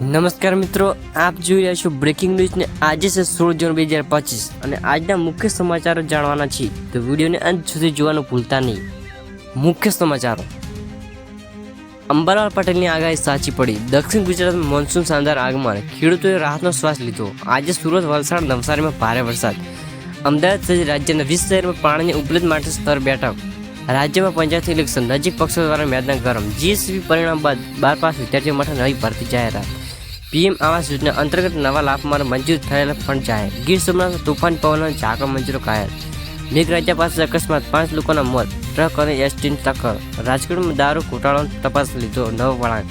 નમસ્કાર મિત્રો, આપ જોઈ રહ્યા છો બ્રેકિંગ ન્યૂઝને આજે છે સોળ જૂન બે હજાર પચીસ અને આજના મુખ્ય સમાચારો જાણવાના છીએ. તો વિડીયોને અંત સુધી જોવાનું ભૂલતા નહીં. મુખ્ય સમાચારો. અંબાલાલ પટેલની આગાહી સાચી પડી. દક્ષિણ ગુજરાતમાં મોન્સૂન શાનદાર આગમન. ખેડૂતોએ રાહતનો શ્વાસ લીધો. આજે સુરત, વલસાડ, નવસારીમાં ભારે વરસાદ. અમદાવાદ સહિત રાજ્યના વીસ શહેરમાં પાણીની ઉપલબ્ધ માટે સ્તર બેઠક. રાજ્યમાં પંચાયત ઇલેક્શન. નજીક પક્ષો દ્વારા મેદાન ગરમ. જીએસવી પરિણામ બાદ બાર પાસ વિદ્યાર્થીઓ માટે નવી ભરતી જાહેરાત. પીએમ આવાસ યોજના અંતર્ગત નવા લાભમાં મંજૂર થયેલા ફંડ જાહેર. ગીર સોમનાથ તોફાન પવન ઝાકળ મંજૂરો કાયર મેઘરાજા પાસે અકસ્માત, પાંચ લોકોના મોત, ટ્રક અને એસટીની ટક્કર. રાજકોટમાં દારૂ ઘોટાળો તપાસ લીધો, નવો વળાંક.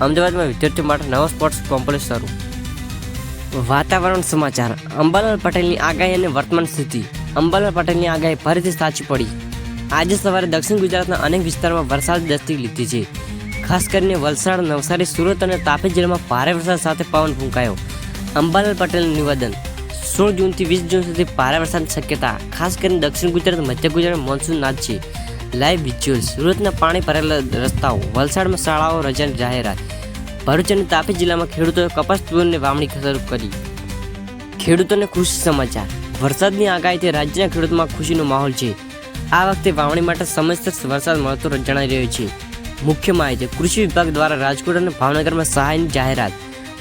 અમદાવાદમાં વિદ્યાર્થીઓ માટે નવો સ્પોર્ટ્સ કોમ્પ્લેક્સ શરૂ. વાતાવરણ સમાચાર. અંબાલાલ પટેલની આગાહી અને વર્તમાન સ્થિતિ. અંબાલાલ પટેલની આગાહી ફરીથી સાચી પડી. આજે સવારે દક્ષિણ ગુજરાતના અનેક વિસ્તારોમાં વરસાદ દસ્તી લીધી છે. ખાસ કરીને વલસાડ, નવસારી, સુરત અને તાપી જિલ્લામાં ભારે વરસાદ સાથે પવન ફૂંકાયો. અંબાલાલ પટેલનું નિવેદન, સોળ જૂનથી વીસ જૂન સુધી ભારે વરસાદની શક્યતા, ખાસ કરીને દક્ષિણ ગુજરાત, મધ્ય ગુજરાત, મોન્સૂન નાદ છે લાઈવ વિઝ્યુઅલ સુરતના પાણી ભરેલા રસ્તાઓ, વલસાડમાં શાળાઓ રજાની જાહેરાત. ભરૂચ અને તાપી જિલ્લામાં ખેડૂતોએ કપાસ, તુવેરની વાવણી શરૂ કરી. ખેડૂતોને ખુશી સમાચાર, વરસાદની આગાહીથી રાજ્યના ખેડૂતોમાં ખુશીનો માહોલ છે. આ વખતે વાવણી માટે સમયસર વરસાદ મળતો જણાઈ રહ્યો છે. મુખ્ય માહિતી. કૃષિ વિભાગ દ્વારા રાજકોટ અને ભાવનગરમાં સહાયની જાહેરાત.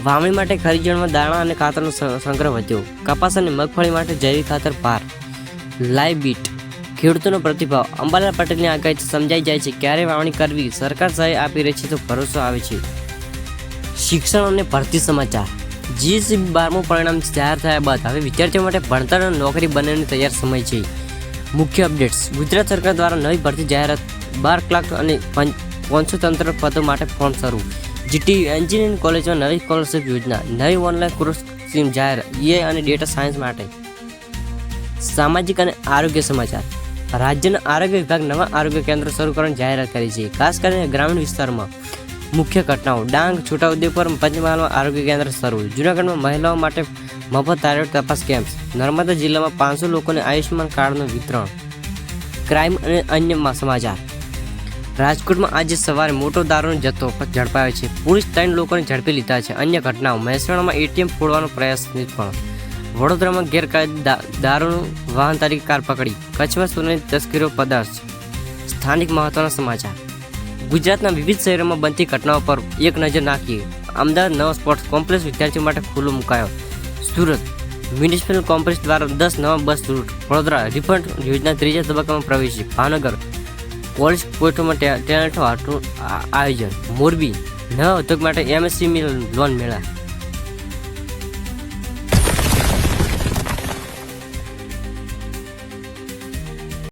વાવણી માટે ખરીદણમાં દાણા અને ખાતરનો સંગ્રહ વધ્યો. કપાસ અને મગફળી માટે જૈવિક ખાતર પાર. Live beat. ખેડૂતોનો પ્રતિભાવ. અંબાલાલ પટેલની આગાહી સમજાઈ જાય છે. ક્યારે વાવણી કરવી? સરકાર સહાય આપી રહી છે તો ભરોસો આવે છે. શિક્ષણ અને ભરતી સમાચાર. જીએસસી બારમું પરિણામ જાહેર થયા બાદ હવે વિદ્યાર્થીઓ માટે ભણતર અને નોકરી બંનેની તૈયાર સમય છે. મુખ્ય અપડેટ્સ. ગુજરાત સરકાર દ્વારા નવી ભરતી જાહેરાત બાર ક્લાર્ક અને પાંચસો પદો માટે ફોર્મ શરૂ. જીટી એન્જિનિયરિંગ કોલેજમાં નવી સ્કોલરશિપ યોજના, નવી ઓનલાઈન કોર્સ સ્કીમ જાહેર, એ અને ડેટા સાયન્સ માટે. સામાજિક અને આરોગ્ય સમાચાર. રાજ્યના આરોગ્ય વિભાગ નવા આરોગ્ય કેન્દ્ર શરૂ કરવાની જાહેરાત કરી છે. ખાસ કરીને ગ્રામીણ વિસ્તારમાં મુખ્ય ઘટનાઓ. ડાંગ છોટાઉદેપુર પંચમહાલમાં આરોગ્ય કેન્દ્ર શરૂ. જૂનાગઢમાં મહિલાઓ માટે મફત થાઇરોઇડ તપાસ કેમ્પ. નર્મદા જિલ્લામાં પાંચસો લોકોને આયુષ્યમાન કાર્ડનું વિતરણ. ક્રાઇમ અને અન્ય સમાચાર રાજકોટમાં આજે સવારે મોટો દારૂનો જથ્થો ઝડપાયો છે. પોલીસ ત્રણ લોકોને ઝડપી લીધા છે. અન્ય ઘટનાઓ મહેસાણામાં એટીએમ ફોડવાનો પ્રયાસ નિષ્ફળ. વડોદરામાં ગેરકાયદે દારૂનું વાહન તરીકે કાર પકડી. કચ્છમાં સોનાની તસ્કરીઓ પદાર્થ સ્થાનિક મહત્વના સમાચાર. ગુજરાતના વિવિધ શહેરોમાં બનતી ઘટનાઓ પર એક નજર નાખીએ. અમદાવાદ નવો સ્પોર્ટ્સ કોમ્પ્લેક્સ વિદ્યાર્થીઓ માટે ખુલ્લો મુકાયો. સુરત મ્યુનિસિપલ કોમ્પ્લેક્સ દ્વારા દસ નવા બસ રૂટ. વડોદરા રિફંડ યોજના ત્રીજા તબક્કામાં પ્રવેશી. ભાવનગર કોલેજ કોર્ટમાં ટેલેન્ટ આયોજન. મોરબી. ન ઉદ્યોગ માટે એમએસસી લોન મેળા.